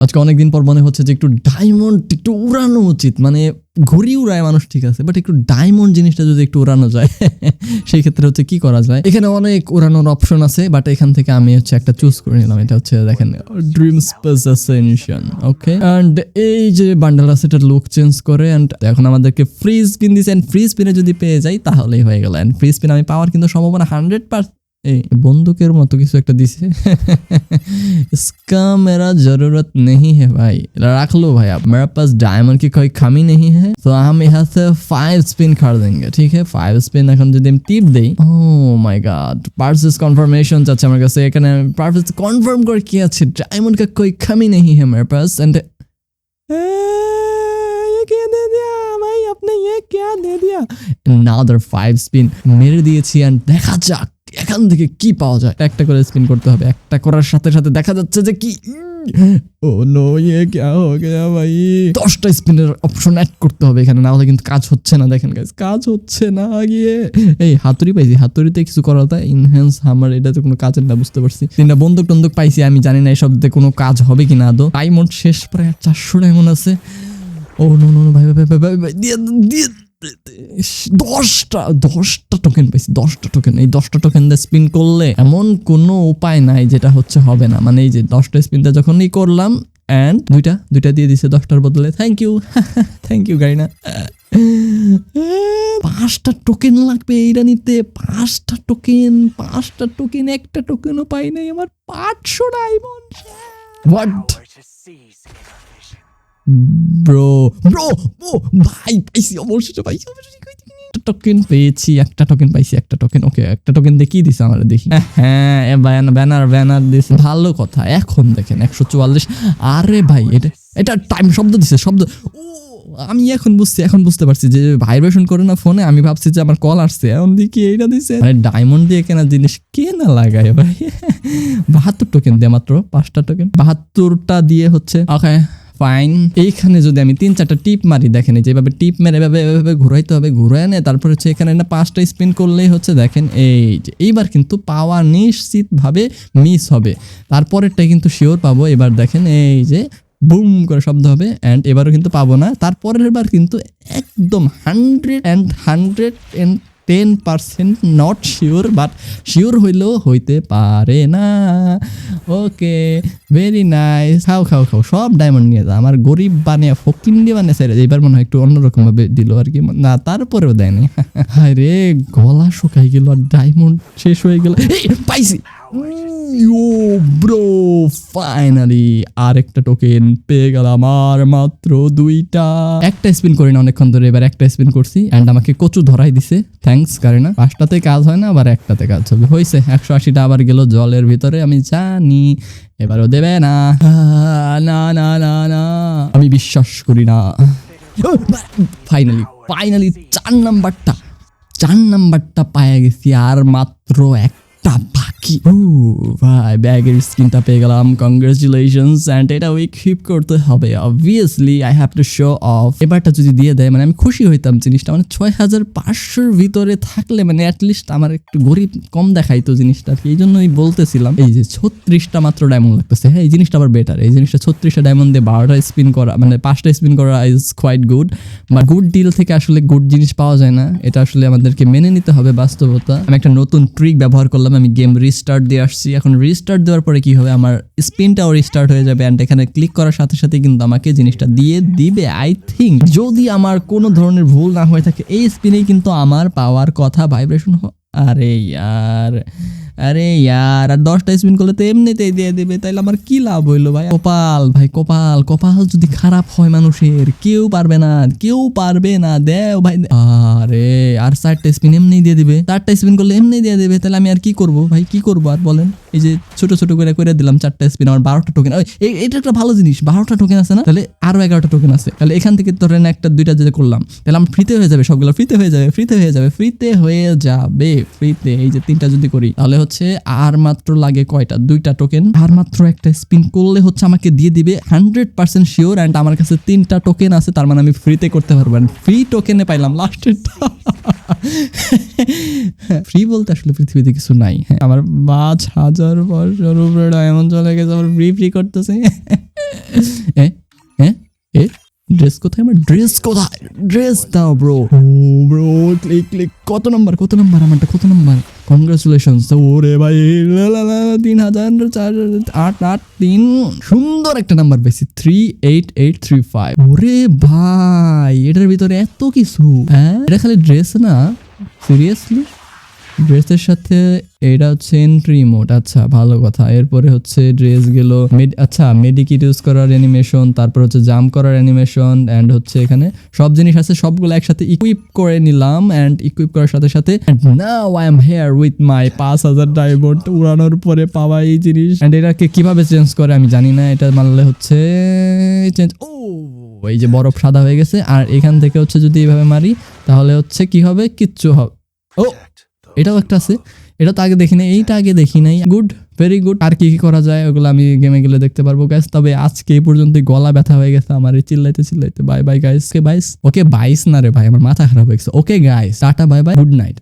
আজকে অনেকদিন পর মনে হচ্ছে যে একটু ডায়মন্ড একটু উড়ানো উচিত। মানে ঘুরি উড়ায় মানুষ ঠিক আছে বাট একটু ডায়মন্ড জিনিসটা যদি একটু উড়ানো যায় সেই ক্ষেত্রে হচ্ছে কি করা যায়? এখানে অনেক উড়ানোর অপশন আছে বাট এখান থেকে আমি হচ্ছে একটা চুজ করে নিলাম। এটা হচ্ছে দেখেন dream space ascension okay and এই যে বান্ডেল আছে এটা লুক চেঞ্জ করে অ্যান্ড এখন আমাদেরকে ফ্রি স্পিন দিছে অ্যান্ড ফ্রি স্পিনে যদি পেয়ে যাই, তাহলেই হয়ে গেল। অ্যান্ড ফ্রি স্পিন আমি পাওয়ার কিন্তু সম্ভাবনা হান্ড্রেড পার্সেন্ট এই বন্দুকের মতো কিছু একটা দিছে इसका मेरा जरूरत नहीं है भाई रख लो भाई आप मेरे पास डायमंड की कोई कमी नहीं है तो हम यहाँ से फाइव स्पिन खरीदेंगे ठीक है ফাইভ স্পিন এখন যদি আমি টিপ দেই oh my God purchase confirmation চাচ্ছে আমার কাছে এখানে পার্সেস কনফার্ম করে কি আছে डायमंड का कोई कमी नहीं है मेरे पास एंड ये क्या दे दिया भाई आपने ये क्या दे दिया নাদার ফাইভ স্পিন মেরে দিয়েছি অ্যান্ড দেখা যাক এখান থেকে কি পাওয়া যায়? একটা করে স্পিন করতে হবে। একটা করার সাথে সাথে দেখা যাচ্ছে যে কি? ও নো ইয়ে হো ভাই। দশটা স্পিনের অপশন অ্যাড করতে হবে এখানে কিন্তু কাজ হচ্ছে না। দেখেন গাইস কাজ হচ্ছে না গিয়ে। এই হাতুড়ি পাইছি, হাতুড়িতে কিছু করা যায় ইনহ্যান্স হামার এটাতে কোনো কাজের না, বুঝতে পারছি। তিনটা বন্দুক টন্দুক পাইছি, আমি জানি না এসব দিয়ে কোনো কাজ হবে কিনা, আদৌ। টাইমোড শেষ, প্রায় চারশো ডায়মন্ড আছে। ও, নো নো ভাই ভাই ভাই ভাই, দিয়ে দিয়ে দশটা দশটা টোকেন পাইছি, দশটা টোকেন এই দশটা টোকেন দিয়ে স্পিন করলে এমন কোনো উপায় নাই যেটা হচ্ছে হবে না। মানে এই যে দশটা স্পিনটা যখনই করলাম অ্যান্ড দুইটা দুইটা দিয়ে দিছে দশটার বদলে। থ্যাংক ইউ থ্যাংক ইউ গাড়ি না পাঁচটা টোকেন লাগবে এইটা নিতে। পাঁচটা টোকেন পাঁচটা টোকেন একটা টোকেনও পাই নাই। আমার পাঁচশো ডায়মন্ড হোয়াট ব্রো ব্রো ও ভাই পাইছি অবশ্যই পাইছি অবশ্যই টোকেন পেয়েছি একটা টোকেন পাইছি একটা টোকেন ওকে একটা টোকেন কি দিছে আমার দেখি। হ্যাঁ ব্যানার ব্যানার দিছে। ভালো কথা এখন দেখেন একশো চুয়াল্লিশ আরে ভাই এটা এটা টাইম শব্দ দিছে শব্দ ও আমি এখন বুঝছি এখন বুঝতে পারছি যে ভাইব্রেশন করে না ফোনে আমি ভাবছি যে আমার কল আসছে এখন দেখি এইটা দিছে। মানে ডায়মন্ড দিয়ে কেনা জিনিস কে না লাগায় ভাই? বাহাত্তর টোকেন দিয়ে মাত্র পাঁচটা টোকেন বাহাত্তরটা দিয়ে হচ্ছে ওকে ফাইন এইখানে যদি আমি তিন চারটা টিপ মারি, দেখেন এই যেভাবে টিপ মেরে এভাবে এভাবে ঘুরাইতে হবে ঘুরাই এনে তারপর হচ্ছে এখানে না পাঁচটা স্পিন করলেই হচ্ছে, দেখেন এই যে, এইবার কিন্তু পাওয়া নিশ্চিতভাবে মিস হবে। তারপরেরটা কিন্তু শিওর পাবো, এবার দেখেন এই যে বুম করে শব্দ হবে অ্যান্ড এবারও কিন্তু পাবো না। তারপরের বার কিন্তু একদম hundred and hundred and ten percent not sure but sure হইলেও হইতে পারে না। ওকে ভেরি নাইস খাও খাও খাও, সব ডায়মন্ড নিয়ে যা। আমার গরিব বানিয়ে ফকিন্ডি বানিয়ে সাইড এইবার মনে হয় একটু অন্যরকমভাবে দিল আর কি। না, তারপরেও দেয়নি। হায় রে গলা শুকাই গেল আর ডায়মন্ড শেষ হয়ে গেল। এই, পাইছি। ও ব্রো ফাইনালি আরেকটা টোকেন পেয়ে গেলাম আর মাত্র দুইটা। একটা স্পিন করি না অনেকক্ষণ ধরে, এবার একটা স্পিন করছি অ্যান্ড আমাকে কচু ধরাই দিছে। থ্যাঙ্কস কারিনা। পাঁচটাতে কাজ হয় না, আবার একটাতে কাজ হবে। হয়েছে, একশো আশিটা আবার গেল জলের ভিতরে, আমি জানি। এবারও দেবে না। না না না না। আমি বিশ্বাস করি না। ফাইনালি ফাইনালি চার নাম্বারটা চার নাম্বারটা পায়ে গেছি আর মাত্র একটা বাকি ও ভাই ব্যাগের স্কিনটা পেয়ে গেলাম। কংগ্রেচুলেশনস অ্যান্ড এটা উইকহিপ করতে হবে। Obviously I have to show off এবারটা যদি দিয়ে দেয় মানে আমি খুশি হইতাম জিনিসটা। মানে ছয় হাজার পাঁচশোর ভিতরে থাকলে মানে অ্যাটলিস্ট আমার একটু গরিব কম দেখাইতো জিনিসটা। এই জন্যই বলতেছিলাম। এই যে ছত্রিশটা মাত্র ডায়মন্ড লাগতেছে। হ্যাঁ এই জিনিসটা আবার বেটার এই জিনিসটা ছত্রিশটা ডায়মন্ড দিয়ে বারোটা স্পিন করা মানে পাঁচটা স্পিন করা ইজ কোয়াইট গুড বা গুড ডিল থেকে আসলে গুড জিনিস পাওয়া যায় না। এটা আসলে আমাদেরকে মেনে নিতে হবে বাস্তবতা। আমি একটা নতুন ট্রিক ব্যবহার করলাম। আমি গেম রিস্টার্ট দিয়ে আসছি। এখন রিস্টার্ট দেওয়ার পরে কি হবে? আমার স্পিনটাও রিস্টার্ট হয়ে যাবে অ্যান্ড এখানে ক্লিক করার সাথে সাথে কিন্তু আমাকে জিনিসটা দিয়ে দিবে আই থিঙ্ক যদি আমার কোনো ধরনের ভুল না হয়ে থাকে, এই স্পিনেই কিন্তু আমার পাওয়ার কথা ভাইব্রেশন আরে ইয়ার আরে ইয়ার, আর দশটা স্পিন করলে তো এমনিতেই দিয়ে দেবে। তাইলে আমার কি লাভ হইল ভাই? কপাল ভাই, কপাল কপাল যদি খারাপ হয় মানুষের, কেউ পারবে না, কেউ পারবে না, দেও ভাই আরে, আর চারটা স্পিন এমনি দিয়ে দিবে। চারটা স্পিন করলে এমনি দিয়ে দেবে, তাহলে আমি আর কি করব? ভাই, কি করব আর বলেন? এই যে ছোট ছোট করে করে দিলাম চারটা স্পিন আমার বারোটা টোকেন এটা একটা ভালো জিনিস বারোটা টোকেন আছে না? তাহলে আরও এগারোটা টোকেন আছে। তাহলে এখান থেকে ধরেন একটা দুইটা যেটা করলাম তাহলে আমার ফ্রিতে হয়ে যাবে সবগুলো। ফ্রিতে হয়ে যাবে ফ্রিতে হয়ে যাবে ফ্রিতে হয়ে যাবে ফ্রিতে এই যে তিনটা যদি করি তাহলে হচ্ছে আর মাত্র লাগে কয়টা? দুইটা টোকেন আর মাত্র একটা স্পিন করলে হচ্ছে আমাকে দিয়ে দিবে হান্ড্রেড পার্সেন্ট শিওর অ্যান্ড আমার কাছে তিনটা টোকেন আছে তার মানে আমি ফ্রিতে করতে পারব। ফ্রি টোকেনে পাইলাম লাস্টের ফ্রি বলতে আসলে পৃথিবীতে কিছু নাই। হ্যাঁ, আমার পাঁচ হাজার বছর উপরে ডায়মন্ড চলে গেছে আমার ফ্রি করতেছে। এ এ এ ড্রেস কোথায় আমার? ড্রেস কোথায়? ড্রেস দাও ব্রো ব্রো ক্লিক ক্লিক কত নাম্বার কত নাম্বার আমারটা, কত নাম্বার কনগ্রাচুলেশনস ওরে ভাই তিন হাজার চার, আট আট, তিন। সুন্দর একটা নাম্বার পেয়েছি। Three eight eight three five ওরে ভাই, এটার ভিতরে এত কিছু। হ্যাঁ? এটা খালি ড্রেস না? সিরিয়াসলি ড্রেসের সাথে এটা হচ্ছে এন্ট্রি মোড আচ্ছা ভালো কথা। এরপরে হচ্ছে ড্রেস গেল আচ্ছা মেডিকিট ইউজ করার অ্যানিমেশন তারপর হচ্ছে জাম্প করার অ্যানিমেশন অ্যান্ড হচ্ছে এখানে সব জিনিস আছে, সবগুলো একসাথে ইকুইপ করে নিলাম অ্যান্ড ইকুইপ করার সাথে সাথে now I am here with my পাঁচ হাজার ডায়মন্ড উড়ানোর পরে পাওয়া এই জিনিস। অ্যান্ড এটাকে কীভাবে চেঞ্জ করে আমি জানি না, এটা মানলে হচ্ছে চেঞ্জ ও, এই যে বরফ সাদা হয়ে গেছে, আর এখান থেকে হচ্ছে যদি এইভাবে মারি, তাহলে হচ্ছে কি হবে? কিচ্ছু হবে ও এটাও একটা আছে। এটা তো আগে দেখি নাই, এইটা আগে দেখি নাই। গুড ভেরি গুড আর কি কি করা যায়, ওগুলো আমি গেমে গেলে দেখতে পারব গাইস তবে আজকে এই পর্যন্ত গলা ব্যথা হয়ে গেছে আমার, এই চিল্লাইতে চিল্লাইতে। বাই বাই গাইস কে বাইস ওকে বাইস না রে ভাই আমার মাথা খারাপ হয়ে গেছে okay guys tata bye bye good night